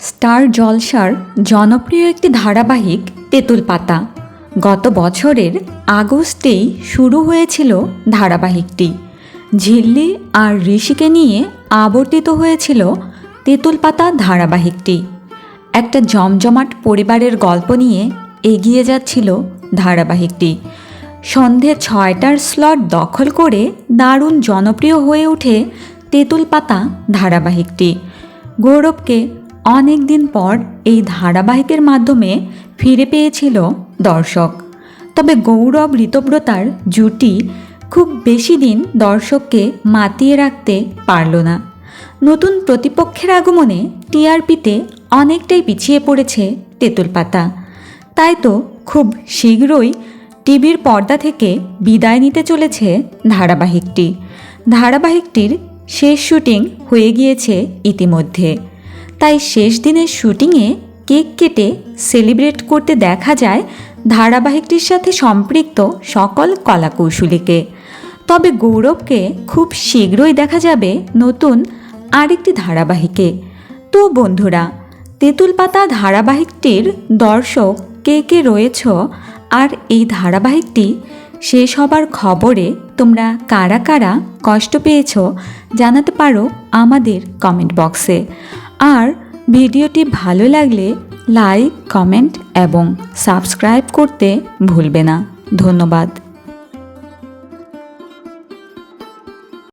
Star জলসার জনপ্রিয় একটি ধারাবাহিক তেঁতুল পাতা। গত বছরের আগস্টেই শুরু হয়েছিল ধারাবাহিকটি। ঝিল্লি আর ঋষিকে নিয়ে আবর্তিত হয়েছিল তেঁতুল পাতা ধারাবাহিকটি। একটা জমজমাট পরিবারের গল্প নিয়ে এগিয়ে যাচ্ছিল ধারাবাহিকটি। সন্ধে ছয়টার স্লট দখল করে দারুণ জনপ্রিয় হয়ে ওঠে তেঁতুল পাতা ধারাবাহিকটি। গৌরবকে অনেক দিন পর এই ধারাবাহিকের মাধ্যমে ফিরে পেয়েছিল দর্শক। তবে গৌরব ঋতব্রতার জুটি খুব বেশি দিন দর্শককে মাতিয়ে রাখতে পারল না। নতুন প্রতিপক্ষের আগমনে টিআরপিতে অনেকটাই পিছিয়ে পড়েছে তেঁতুল পাতা। তাই তো খুব শীঘ্রই টিভির পর্দা থেকে বিদায় নিতে চলেছে ধারাবাহিকটি। ধারাবাহিকটির শেষ শুটিং হয়ে গিয়েছে ইতিমধ্যে। তাই শেষ দিনের শুটিংয়ে কেক কেটে সেলিব্রেট করতে দেখা যায় ধারাবাহিকটির সাথে সম্পৃক্ত সকল কলাকৌশলীকে। তবে গৌরবকে খুব শীঘ্রই দেখা যাবে নতুন আরেকটি ধারাবাহিকে। তো বন্ধুরা তেঁতুল পাতা ধারাবাহিকটির দর্শক কে কে রয়েছ আর এই ধারাবাহিকটি শেষ হবার খবরে তোমরা কারা কারা কষ্ট পেয়েছ জানাতে পারো আমাদের কমেন্ট বক্সে। আর ভিডিওটি ভালো লাগলে লাইক কমেন্ট এবং সাবস্ক্রাইব করতে ভুলবে না। ধন্যবাদ।